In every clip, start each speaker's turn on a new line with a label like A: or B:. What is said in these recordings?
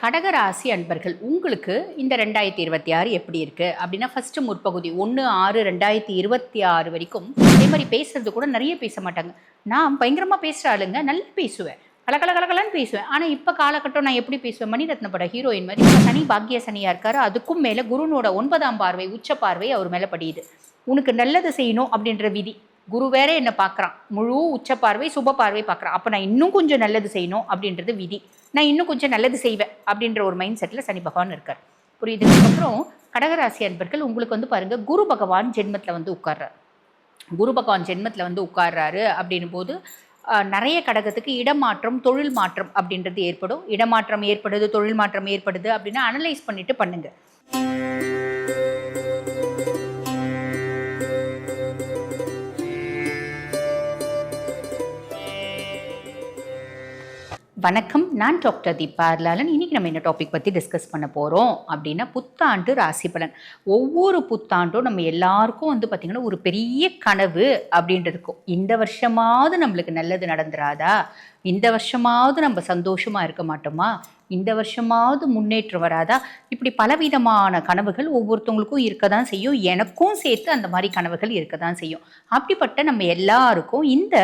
A: கடகராசி அன்பர்கள் உங்களுக்கு இந்த ரெண்டாயிரத்தி இருபத்தி ஆறு எப்படி இருக்கு? அப்படின்னா ஃபர்ஸ்ட் முற்பகுதி ஒன்று ஆறு ரெண்டாயிரத்தி இருபத்தி ஆறு வரைக்கும் அதே மாதிரி பேசுறது கூட நிறைய பேச மாட்டாங்க. நான் பயங்கரமாக பேசுகிற ஆளுங்க நல்லா பேசுவேன். கலகல கலகலன்னு பேசுவேன். ஆனால் இப்போ காலகட்டம் நான் எப்படி பேசுவேன்? மணிரத்ன பட ஹீரோயின் மாதிரி சனி பாக்கிய சனியாக இருக்காரு. அதுக்கும் மேலே குருனோட ஒன்பதாம் பார்வை உச்ச பார்வை அவர் மேலே படியுது. உனக்கு நல்லது செய்யணும் அப்படின்ற விதி. குரு வேற என்ன பார்க்குறான். முழு உச்ச பார்வை சுப பார்வை பார்க்குறான். அப்போ நான் இன்னும் கொஞ்சம் நல்லது செய்யணும் அப்படின்றது விதி. நான் இன்னும் கொஞ்சம் நல்லது செய்வேன் அப்படின்ற ஒரு மைண்ட் செட்டில் சனி பகவான் இருக்கார். புரியுதுக்கப்புறம் கடகராசி அன்பர்கள் உங்களுக்கு வந்து பாருங்கள் குரு பகவான் ஜென்மத்தில் வந்து உட்கார்றார். குரு பகவான் ஜென்மத்தில் வந்து உட்கார்றாரு அப்படின்னும் போது நிறைய கடகத்துக்கு இடமாற்றம் தொழில் மாற்றம் அப்படின்றது ஏற்படும். இடமாற்றம் ஏற்படுது தொழில் மாற்றம் ஏற்படுது அப்படின்னா அனலைஸ் பண்ணிட்டு பண்ணுங்கள் வணக்கம். நான் டாக்டர் தீபா அர்லாலன். இன்றைக்கி நம்ம என்ன டாபிக் பற்றி டிஸ்கஸ் பண்ண போகிறோம் அப்படின்னா புத்தாண்டு ராசி பலன். ஒவ்வொரு புத்தாண்டும் நம்ம எல்லாருக்கும் வந்து பார்த்திங்கன்னா ஒரு பெரிய கனவு அப்படின்றது இருக்கும். இந்த வருஷமாவது நம்மளுக்கு நல்லது நடந்துராதா? இந்த வருஷமாவது நம்ம சந்தோஷமாக இருக்க மாட்டோமா? இந்த வருஷமாவது முன்னேற்றம் வராதா? இப்படி பலவிதமான கனவுகள் ஒவ்வொருத்தவங்களுக்கும் இருக்க தான் செய்யும். எனக்கும் சேர்த்து அந்த மாதிரி கனவுகள் இருக்க தான் செய்யும். அப்படிப்பட்ட நம்ம எல்லாருக்கும் இந்த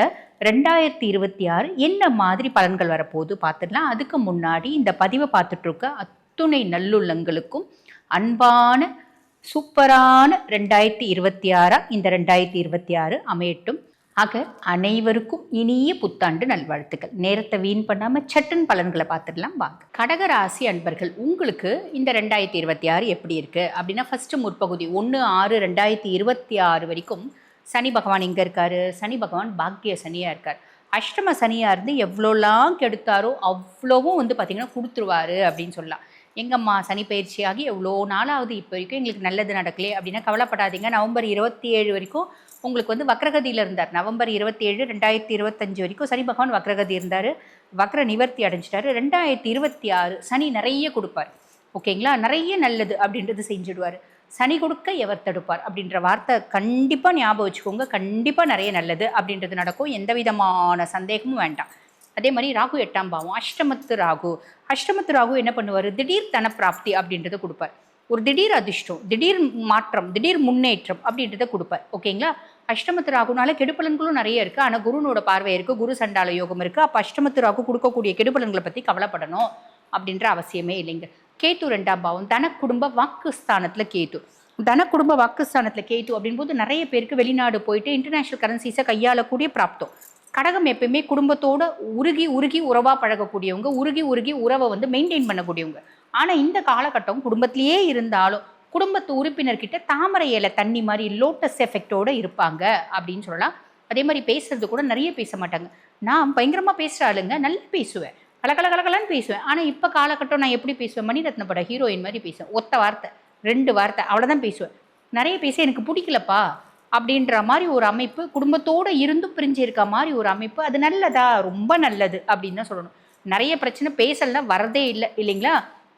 A: ரெண்டாயிரத்தி இருபத்தி ஆறு என்ன மாதிரி பலன்கள் வரப்போகுது பார்த்துடலாம். அதுக்கு முன்னாடி இந்த பதிவை பார்த்துட்ருக்க அத்துணை நல்லுள்ளங்களுக்கும் அன்பான சூப்பரான ரெண்டாயிரத்தி இருபத்தி ஆறா? இந்த ரெண்டாயிரத்தி இருபத்தி ஆறு அமையட்டும். ஆக அனைவருக்கும் இனிய புத்தாண்டு நல்வாழ்த்துக்கள். நேரத்தை வீண் பண்ணாமல் சட்டன் பலன்களை பார்த்துடலாம். வாங்க. கடகராசி அன்பர்கள் உங்களுக்கு இந்த ரெண்டாயிரத்தி இருபத்தி ஆறு எப்படி இருக்குது அப்படின்னா ஃபஸ்ட்டு முற்பகுதி ஒன்று ஆறு ரெண்டாயிரத்தி இருபத்தி ஆறு வரைக்கும் சனி பகவான் எங்கே இருக்காரு? சனி பகவான் பாக்கிய சனியாக இருக்கார். அஷ்டம சனியாக இருந்து எவ்வளோலாம் கெடுத்தாரோ அவ்வளோவும் வந்து பார்த்திங்கன்னா கொடுத்துருவாரு அப்படின்னு சொல்லலாம். எங்கம்மா சனி பயிற்சியாகி எவ்வளோ நாளாவது இப்போ வரைக்கும் எங்களுக்கு நல்லது நடக்கலையே அப்படின்னா கவலைப்படாதீங்க. நவம்பர் இருபத்தி ஏழு வரைக்கும் உங்களுக்கு வந்து வக்ரகதியில் இருந்தார். நவம்பர் இருபத்தி ஏழு ரெண்டாயிரத்தி இருபத்தஞ்சு வரைக்கும் சனி பகவான் வக்ரகதி இருந்தார். வக்ர நிவர்த்தி அடைஞ்சிட்டாரு. ரெண்டாயிரத்தி இருபத்தி ஆறு சனி நிறைய கொடுப்பார். ஓகேங்களா? நிறைய நல்லது அப்படின்றது செஞ்சுடுவார். சனி கொடுக்க எவர் தடுப்பார் அப்படின்ற வார்த்தை கண்டிப்பாக ஞாபகம் வச்சுக்கோங்க. கண்டிப்பாக நிறைய நல்லது அப்படின்றது நடக்கும். எந்த விதமான சந்தேகமும் வேண்டாம். அதே மாதிரி ராகு எட்டாம் பாவம் அஷ்டமத்து ராகு. அஷ்டமத்து ராகு என்ன பண்ணுவார்? திடீர் தன பிராப்தி அப்படின்றத கொடுப்பார். ஒரு திடீர் அதிர்ஷ்டம் திடீர் மாற்றம் திடீர் முன்னேற்றம் அப்படின்றத கொடுப்பார். ஓகேங்களா அஷ்டமத்து ராகுனால கெடுபலன்களும் நிறைய இருக்குது ஆனால் குருனோட பார்வை இருக்குது குரு சண்டால யோகம் இருக்குது அப்போ அஷ்டமத்து ராகு கொடுக்கக்கூடிய கெடுபலன்களை பற்றி கவலைப்படணும் அப்படின்ற அவசியமே இல்லைங்க. கேட்டு ரெண்டாம் பாவம் தன குடும்ப வாக்குஸ்தானத்தில் கேட்டு. தன குடும்ப வாக்குஸ்தானத்தில் கேட்டு அப்படின்போது நிறைய பேருக்கு வெளிநாடு போயிட்டு இன்டர்நேஷ்னல் கரன்சிஸை கையாளக்கூடிய பிராப்தம். கடகம் எப்பயுமே குடும்பத்தோட உருகி உருகி உறவாக பழகக்கூடியவங்க உருகி உருகி உறவை வந்து மெயின்டைன் பண்ணக்கூடியவங்க. ஆனால் இந்த காலகட்டம் குடும்பத்திலேயே இருந்தாலும் குடும்பத்து உறுப்பினர்கிட்ட தாமரை இலை தண்ணி மாதிரி லோட்டஸ் எஃபெக்டோடு இருப்பாங்க அப்படின்னு சொல்லலாம். அதே மாதிரி பேசுறது கூட நிறைய பேச மாட்டாங்க. நான் பயங்கரமாக பேசுகிற ஆளுங்க நல்லா பேசுவேன். கலகல பேசுவேன். ஆனால் இப்போ காலகட்டம் நான் எப்படி பேசுவேன்? மணிரத்ன பட ஹீரோயின் மாதிரி பேசுவேன். ஒத்த வார்த்தை ரெண்டு வார்த்தை அவ்வளோதான் பேசுவேன். நிறைய பேச எனக்கு பிடிக்கலப்பா அப்படின்ற மாதிரி ஒரு அமைப்பு குடும்பத்தோடு இருந்தும் பிரிஞ்சிருக்க மாதிரி ஒரு அமைப்பு அது நல்லதா? ரொம்ப நல்லது அப்படின்னு தான் சொல்லணும். நிறைய பிரச்சனை பேசலாம் வரதே இல்லை இல்லைங்களா?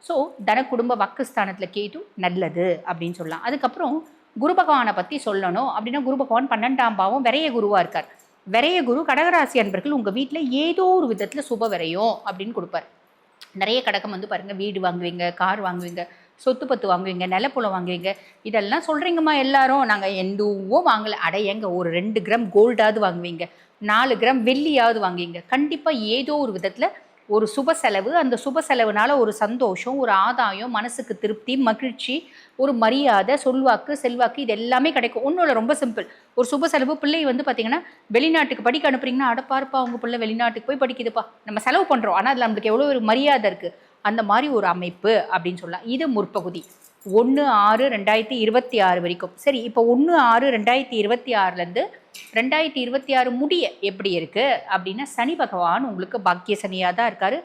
A: ஸோ தன குடும்ப வாக்குஸ்தானத்தில் கேட்டு நல்லது அப்படின்னு சொல்லலாம். அதுக்கப்புறம் குரு பகவானை பற்றி சொல்லணும். அப்படின்னா குரு பகவான் பன்னெண்டாம் பாவம் விரைய குருவாக இருக்கார். விரைய குரு கடகராசி அன்பர்கள் உங்கள் வீட்டில் ஏதோ ஒரு விதத்தில் சுப விரையும் அப்படின்னு கொடுப்பார். நிறைய கடகம் வந்து பாருங்கள் வீடு வாங்குவீங்க கார் வாங்குவீங்க சொத்து பத்து வாங்குவீங்க நிலப்புலம் வாங்குவீங்க. இதெல்லாம் சொல்கிறீங்கம்மா எல்லாரும். நாங்கள் எதுவும் வாங்கலை. அட ஒரு ரெண்டு கிராம் கோல்டாவது வாங்குவீங்க நாலு கிராம் வெள்ளியாவது வாங்குவீங்க. கண்டிப்பாக ஏதோ ஒரு விதத்தில் ஒரு சுப செலவு அந்த சுப செலவுனால ஒரு சந்தோஷம் ஒரு ஆதாயம் மனசுக்கு திருப்தி மகிழ்ச்சி ஒரு மரியாதை சொல்வாக்கு செல்வாக்கு இது எல்லாமே கிடைக்கும். ஒன்றும் இல்லை ரொம்ப சிம்பிள் ஒரு சுப செலவு பிள்ளை வந்து பார்த்தீங்கன்னா வெளிநாட்டுக்கு படிக்க அனுப்புறீங்கன்னா அடப்பாருப்பா அவங்க பிள்ளை வெளிநாட்டுக்கு போய் படிக்குதுப்பா. நம்ம செலவு பண்ணுறோம் ஆனால் அதில் நம்மளுக்கு எவ்வளோ ஒரு மரியாதை இருக்குது அந்த மாதிரி ஒரு அமைப்பு அப்படின்னு சொல்லலாம். இது முற்பகுதி. ஒன்று ஆறு ரெண்டாயிரத்தி இருபத்தி ஆறு வரைக்கும். சரி இப்போ ஒன்று ஆறு ரெண்டாயிரத்தி இருபத்தி ஆறுலேருந்து ரெண்டாயிரத்தி இருபத்தி ஆறு முடிய எப்படி இருக்குது அப்படின்னா சனி பகவான் உங்களுக்கு பாக்கிய சனியாக தான் இருக்கார்.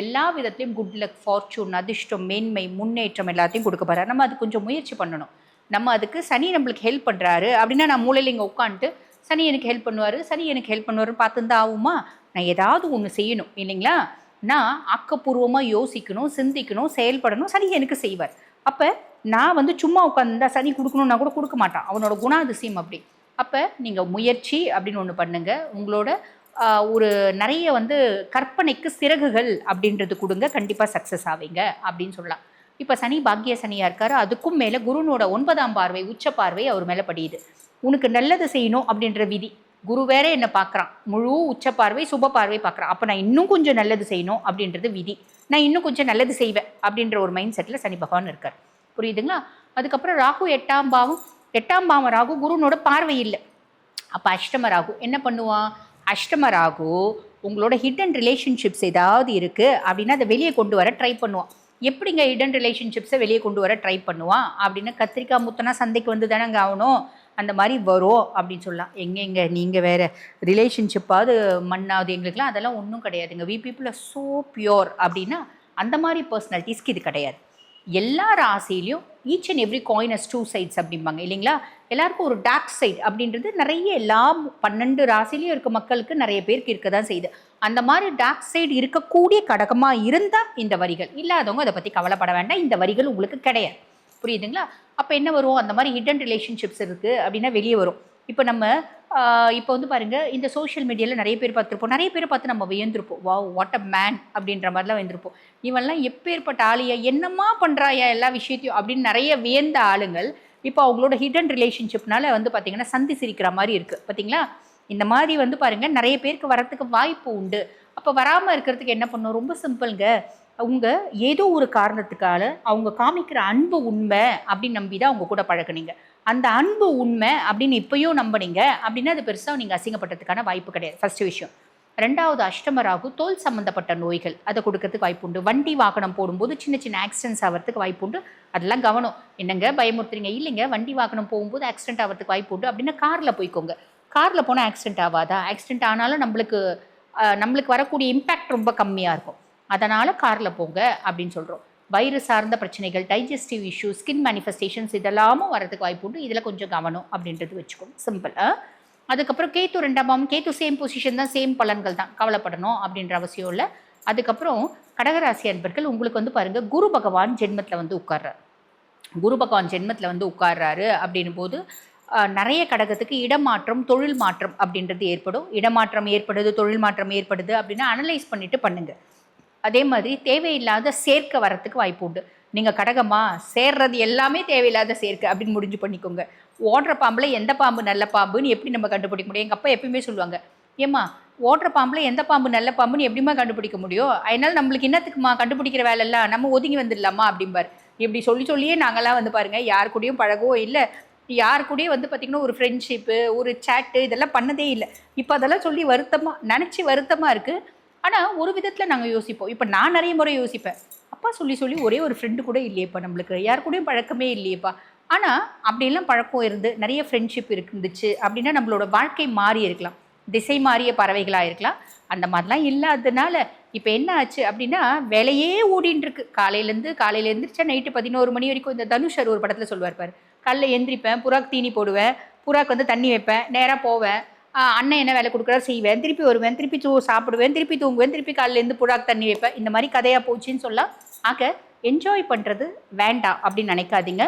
A: எல்லா விதத்துலையும் குட் லக் ஃபார்ச்சூன் அதிர்ஷ்டம் மேன்மை முன்னேற்றம் எல்லாத்தையும் கொடுக்க போகிறார் நம்ம அது கொஞ்சம் முயற்சி பண்ணணும். நம்ம அதுக்கு சனி நம்மளுக்கு ஹெல்ப் பண்ணுறாரு அப்படின்னா நான் மூலையில் இங்கே உட்காந்துட்டு சனி எனக்கு ஹெல்ப் பண்ணுவார் சனி எனக்கு ஹெல்ப் பண்ணுவாருன்னு பார்த்துருந்தா ஆகுமா? நான் ஏதாவது ஒன்று செய்யணும் இல்லைங்களா? நான் ஆக்கப்பூர்வமாக யோசிக்கணும் சிந்திக்கணும் செயல்படணும் சனி எனக்கு செய்வார். அப்போ நான் வந்து சும்மா உட்காந்துருந்தா சனி கொடுக்கணுன்னா கூட கொடுக்க மாட்டான். அவனோட குணாதிசயம் அப்படி. அப்போ நீங்கள் முயற்சி அப்படின்னு ஒன்று பண்ணுங்க. உங்களோட ஒரு நிறைய வந்து கற்பனைக்கு சிறகுகள் அப்படின்றது கொடுங்க. கண்டிப்பாக சக்ஸஸ் ஆவீங்க அப்படின்னு சொல்லலாம். இப்போ சனி பாக்கிய சனியாக இருக்கார். அதுக்கும் மேலே குருனோட ஒன்பதாம் பார்வை உச்ச பார்வை அவர் மேலே படியுது. உனக்கு நல்லது செய்யணும் அப்படின்ற விதி. குரு வேற என்ன பார்க்குறான் முழு உச்ச பார்வை சுப பார்வை பார்க்குறான் அப்போ நான் இன்னும் கொஞ்சம் நல்லது செய்யணும் அப்படின்றது விதி. நான் இன்னும் கொஞ்சம் நல்லது செய்வேன் அப்படின்ற ஒரு மைண்ட் செட்டில் சனி பகவான் இருக்கார். புரியுதுங்களா? அதுக்கப்புறம் ராகு எட்டாம் பாவம். எட்டாம் பாவம் ராகு குருனோட பார்வை இல்லை. அப்போ அஷ்டம ராகு என்ன பண்ணுவான் அஷ்டம ராகு உங்களோட ஹிடன் ரிலேஷன்ஷிப்ஸ் ஏதாவது இருக்குது அப்படின்னா அதை வெளியே கொண்டு வர ட்ரை பண்ணுவான் எப்படிங்க ஹிடன் ரிலேஷன்ஷிப்ஸை வெளியே கொண்டு வர ட்ரை பண்ணுவான் அப்படின்னு கத்திரிக்காய் முத்தனா சந்தைக்கு வந்து தானேங்க ஆகணும். அந்த மாதிரி வரும் அப்படின்னு சொல்லலாம். எங்கெங்க? நீங்கள் வேறு ரிலேஷன்ஷிப்பாவது மண்ணாவது எங்களுக்குலாம் அதெல்லாம் ஒன்றும் கிடையாதுங்க. We people are so pure அப்படின்னா அந்த மாதிரி பர்சனாலிட்டிஸ்க்கு இது கிடையாது. எல்லா ராசிலையும் each and every coin has two sides அப்படிம்பாங்க. இல்லைங்களா? எல்லாருக்கும் ஒரு டார்க் சைட் அப்படின்றது நிறைய எல்லா பன்னெண்டு ராசிலையும் இருக்க மக்களுக்கு நிறைய பேருக்கு இருக்க தான் செய்யுது. அந்த மாதிரி டார்க் சைடு இருக்கக்கூடிய கடகமாக இருந்தால் இந்த வரிகள். இல்லாதவங்க அதை பற்றி கவலைப்பட வேண்டாம். இந்த வரிகள் உங்களுக்கு கிடையாது. புரியுதுங்களா? அப்போ என்ன வரும்? அந்த மாதிரி ஹிடன் ரிலேஷன்ஷிப்ஸ் இருக்குது அப்படின்னா வெளியே வரும். இப்போ நம்ம இப்போ வந்து பாருங்க இந்த சோஷியல் மீடியாவில் நிறைய பேர் பார்த்துருப்போம். நிறைய பேரை பார்த்து நம்ம வியந்திருப்போம். வா வாட் அ மேன் அப்படின்ற மாதிரிலாம் வந்திருப்போம் இவன்லாம் எப்பேற்பட்ட ஆளியா என்னம்மா பண்ணுறாயா எல்லா விஷயத்தையும் அப்படின்னு நிறைய வியந்த ஆளுங்கள். இப்போ அவங்களோட ஹிடன் ரிலேஷன்ஷிப்னால வந்து பார்த்தீங்கன்னா சந்தி சிரிக்கிற மாதிரி இருக்குது பார்த்தீங்களா இந்த மாதிரி வந்து பாருங்கள் நிறைய பேருக்கு வரத்துக்கு வாய்ப்பு உண்டு. அப்போ வராமல் இருக்கிறதுக்கு என்ன பண்ணும்? ரொம்ப சிம்பிள்ங்க. அவங்க ஏதோ ஒரு காரணத்துக்கால அவங்க காமிக்கிற அன்பு உண்மை அப்படின்னு நம்பி தான் அவங்க கூட பழகுனீங்க. அந்த அன்பு உண்மை அப்படின்னு இப்பயும் நம்பினீங்க அப்படின்னா அது பெருசாக நீங்கள் அசிங்கப்பட்டதுக்கான வாய்ப்பு கிடையாது. ஃபஸ்ட்டு விஷயம். ரெண்டாவது அஷ்டமராகு தோல் சம்மந்தப்பட்ட நோய்கள். அதை கொடுக்கறதுக்கு வாய்ப்பு உண்டு. வண்டி வாகனம் போடும்போது சின்ன சின்ன ஆக்சிடென்ட்ஸ் ஆகிறதுக்கு வாய்ப்பு உண்டு. அதெல்லாம் கவனம். என்னங்க பயமுறுத்துறீங்க? இல்லைங்க. வண்டி வாகனம் போகும்போது ஆக்சிடென்ட் ஆகிறதுக்கு வாய்ப்பு உண்டு அப்படின்னா காரில் போய்க்கோங்க. காரில் போனால் ஆக்சிடென்ட் ஆகாதா ஆக்சிடென்ட் ஆனாலும் நம்மளுக்கு நம்மளுக்கு வரக்கூடிய இம்பேக்ட் ரொம்ப கம்மியாக இருக்கும். அதனால் காரில் போங்க அப்படின்னு சொல்கிறோம் வயிறு சார்ந்த பிரச்சனைகள் டைஜஸ்டிவ் இஷ்யூ ஸ்கின் மேனிஃபெஸ்டேஷன்ஸ் இதெல்லாமும் வரதுக்கு வாய்ப்பு உண்டு. இதில் கொஞ்சம் கவனம் அப்படின்றது வச்சுக்கோங்க. சிம்பிள் அதுக்கப்புறம் கேத்து ரெண்டாம் பாவம் கேத்து சேம் பொசிஷன் தான் சேம் பலன்கள் தான். கவலைப்படணும் அப்படின்ற அவசியம் இல்லை. அதுக்கப்புறம் கடகராசி அன்பர்கள் உங்களுக்கு வந்து பாருங்கள் குரு பகவான் ஜென்மத்தில் வந்து உட்கார்றார். குரு பகவான் ஜென்மத்தில் வந்து உட்கார்றாரு அப்படின்னும் போது நிறைய கடகத்துக்கு இடமாற்றம் தொழில் மாற்றம் அப்படின்றது ஏற்படும். இடமாற்றம் ஏற்படுது தொழில் மாற்றம் ஏற்படுது அப்படின்னு அனலைஸ் பண்ணிவிட்டு பண்ணுங்கள் அதே மாதிரி தேவையில்லாத சேர்க்க வரத்துக்கு வாய்ப்பு உண்டு. நீங்கள் கடகமா சேர்றது எல்லாமே தேவையில்லாத சேர்க்கை அப்படின்னு முடிஞ்சு பண்ணிக்கோங்க. ஓடுற பாம்பில் எந்த பாம்பு நல்ல பாம்புன்னு எப்படி நம்ம கண்டுபிடிக்க முடியும்? எங்கள் அப்பா எப்பயுமே சொல்லுவாங்க ஏம்மா ஓடுற பாம்பில் எந்த பாம்பு நல்ல பாம்புன்னு எப்படிம்மா கண்டுபிடிக்க முடியும்? அதனால நம்மளுக்கு என்னத்துக்குமா கண்டுபிடிக்கிற வேலையெல்லாம் நம்ம ஒதுங்கி வந்துடலாமா? அப்படிம்பார். இப்படி சொல்லி சொல்லியே நாங்களாம் வந்து பாருங்கள் யார் கூடயும் பழகவும் இல்லை யார் கூடயும் வந்து பார்த்திங்கன்னா ஒரு ஃப்ரெண்ட்ஷிப்பு ஒரு சேட்டு இதெல்லாம் பண்ணதே இல்லை. இப்போ அதெல்லாம் சொல்லி வருத்தமாக நினச்சி வருத்தமாக இருக்குது ஆனால் ஒரு விதத்தில் நாங்கள் யோசிப்போம். இப்போ நான் நிறைய முறை யோசிப்பேன். அப்பா சொல்லி சொல்லி ஒரே ஒரு ஃப்ரெண்டு கூட இல்லையேப்பா நம்மளுக்கு. யார் கூடயும் பழக்கமே இல்லையேப்பா. ஆனால் அப்படியெல்லாம் பழக்கம் இருந்து நிறைய ஃப்ரெண்ட்ஷிப் இருந்துச்சு அப்படின்னா நம்மளோட வாழ்க்கை மாறி இருக்கலாம். திசை மாறிய பறவைகளாக இருக்கலாம். அந்த மாதிரிலாம் இல்லாததுனால இப்போ என்ன ஆச்சு அப்படின்னா வேலையே ஓடின்னு இருக்கு. காலையிலேருந்து காலையில் எழுந்திரிச்சா நைட்டு பதினோரு மணி வரைக்கும் இந்த தனுஷர் ஒரு படத்தில் சொல்லுவார் பாரு. காலைல எந்திரிப்பேன் புறாக்கு தீனி போடுவேன் புறாக்கு வந்து தண்ணி வைப்பேன் நேராக போவேன். அண்ணன் என்ன வேலை கொடுக்குறாரு செய்வேன். திருப்பி வருவேன். திருப்பி தூ சாப்பிடுவேன். திருப்பி தூங்குவேன். திருப்பி காலையிலேருந்து புறாக்கு தண்ணி வைப்பேன். இந்த மாதிரி கதையாக போச்சுன்னு சொல்லலாம் ஆக என்ஜாய் பண்ணுறது வேண்டாம் அப்படின்னு நினைக்காதீங்க.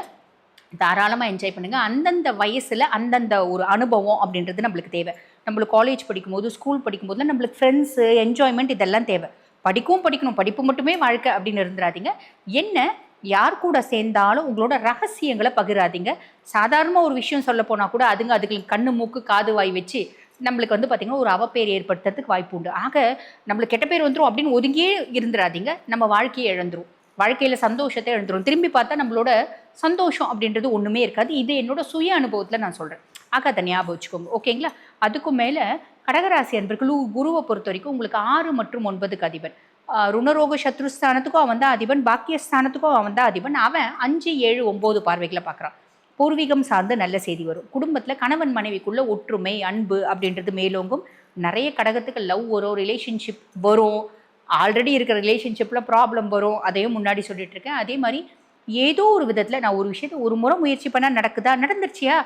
A: தாராளமாக என்ஜாய் பண்ணுங்கள் அந்தந்த வயசில் அந்தந்த ஒரு அனுபவம் அப்படின்றது நம்மளுக்கு தேவை. நம்மளுக்கு காலேஜ் படிக்கும்போது ஸ்கூல் படிக்கும்போது நம்மளுக்கு ஃப்ரெண்ட்ஸு என்ஜாய்மெண்ட் இதெல்லாம் தேவை. படிக்கவும் படிக்கணும். படிப்பு மட்டுமே வாழ்க்கை அப்படின்னு இருந்துடாதீங்க என்ன யார் கூட சேர்ந்தாலும் உங்களோட ரகசியங்களை பகிராதீங்க. சாதாரணமாக ஒரு விஷயம் சொல்ல போனால் கூட அதுங்க அதுங்களுக்கு கண்ணு மூக்கு காது வாய் வச்சு நம்மளுக்கு வந்து பார்த்திங்கன்னா ஒரு அவப்பேர் ஏற்படுத்துறதுக்கு வாய்ப்பு உண்டு. ஆக நம்மளுக்கு கெட்ட பேர் வந்துடும் அப்படின்னு ஒதுங்கியே இருந்துடாதீங்க நம்ம வாழ்க்கையை இழந்துரும். வாழ்க்கையில் சந்தோஷத்தை இழந்துரும். திரும்பி பார்த்தா நம்மளோட சந்தோஷம் அப்படின்றது ஒன்றுமே இருக்காது. இது என்னோட சுய அனுபவத்தில் நான் சொல்கிறேன் ஆக அதை ஞாபகம் வச்சுக்கோங்க. ஓகேங்களா அதுக்கும் மேலே கடகராசி அன்பர்கள் குருவை பொறுத்த வரைக்கும் உங்களுக்கு ஆறு மற்றும் ஒன்பதுக்கு அதிபர் ருணரோக சத்ருஸ்தானத்துக்கும் அவன் தான் அதிபன் பாக்கியஸ்தானத்துக்கும் அவன் தான் அதிபன். அவன் அஞ்சு ஏழு ஒம்பது பார்வைகளை பார்க்குறான். பூர்வீகம் சார்ந்து நல்ல செய்தி வரும். குடும்பத்தில் கணவன் மனைவிக்குள்ள ஒற்றுமை அன்பு அப்படின்றது மேலோங்கும். நிறைய கடகத்துக்கு லவ் வரும் ரிலேஷன்ஷிப் வரும். ஆல்ரெடி இருக்கிற ரிலேஷன்ஷிப்பில் ப்ராப்ளம் வரும். அதையும் முன்னாடி சொல்லிட்டு இருக்கேன். அதே மாதிரி ஏதோ ஒரு விதத்தில் நான் ஒரு விஷயத்தை ஒரு முறை முயற்சி பண்ணால் நடக்குதா? நடந்துருச்சியா?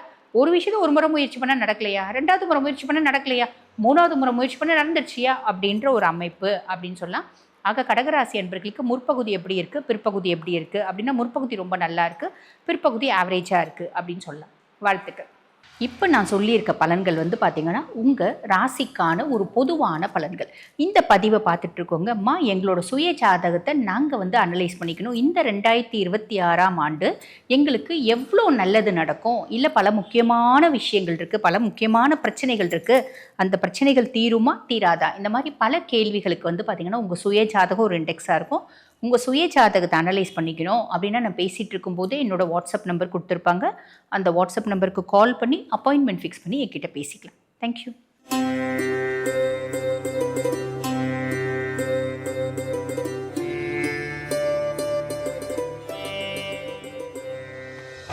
A: ஒரு விஷயத்தை ஒரு முறை முயற்சி பண்ணால் நடக்கலையா? ரெண்டாவது முறை முயற்சி பண்ணால் நடக்கலையா? மூணாவது முறை முயற்சி பண்ணால் நடந்துருச்சியா? அப்படின்ற ஒரு அமைப்பு அப்படின்னு சொல்லலாம். ஆக கடகராசி என்பர்களுக்கு முற்பகுதி எப்படி இருக்குது பிற்பகுதி எப்படி இருக்குது அப்படின்னா முற்பகுதி ரொம்ப நல்லா இருக்குது பிற்பகுதி ஆவரேஜாக இருக்குது அப்படின்னு சொல்லலாம். வாழ்த்துக்கள். இப்போ நான் சொல்லியிருக்க பலன்கள் வந்து பார்த்திங்கன்னா உங்கள் ராசிக்கான ஒரு பொதுவான பலன்கள். இந்த பதிவை பார்த்துட்டு இருக்கோங்க அம்மா எங்களோட சுய ஜாதகத்தை நாங்கள் வந்து அனலைஸ் பண்ணிக்கணும். இந்த ரெண்டாயிரத்தி இருபத்தி ஆறாம் ஆண்டு எங்களுக்கு எவ்வளோ நல்லது நடக்கும்? இல்லை பல முக்கியமான விஷயங்கள் இருக்குது பல முக்கியமான பிரச்சனைகள் இருக்குது அந்த பிரச்சனைகள் தீருமா? தீராதா? இந்த மாதிரி பல கேள்விகளுக்கு வந்து பார்த்திங்கன்னா உங்கள் சுய ஜாதகம் ஒரு இண்டெக்ஸாக இருக்கும். உங்கள் சுய ஜாதகத்தை அனலைஸ் பண்ணிக்கணும் அப்படின்னா நான் பேசிகிட்டு இருக்கும்போது என்னோட வாட்ஸ்அப் நம்பர் கொடுத்துருப்பாங்க. அந்த வாட்ஸ்அப் நம்பருக்கு கால் பண்ணி அப்பாயின்மெண்ட் ஃபிக்ஸ் பண்ணி என்கிட்ட பேசிக்கலாம். தேங்க்யூ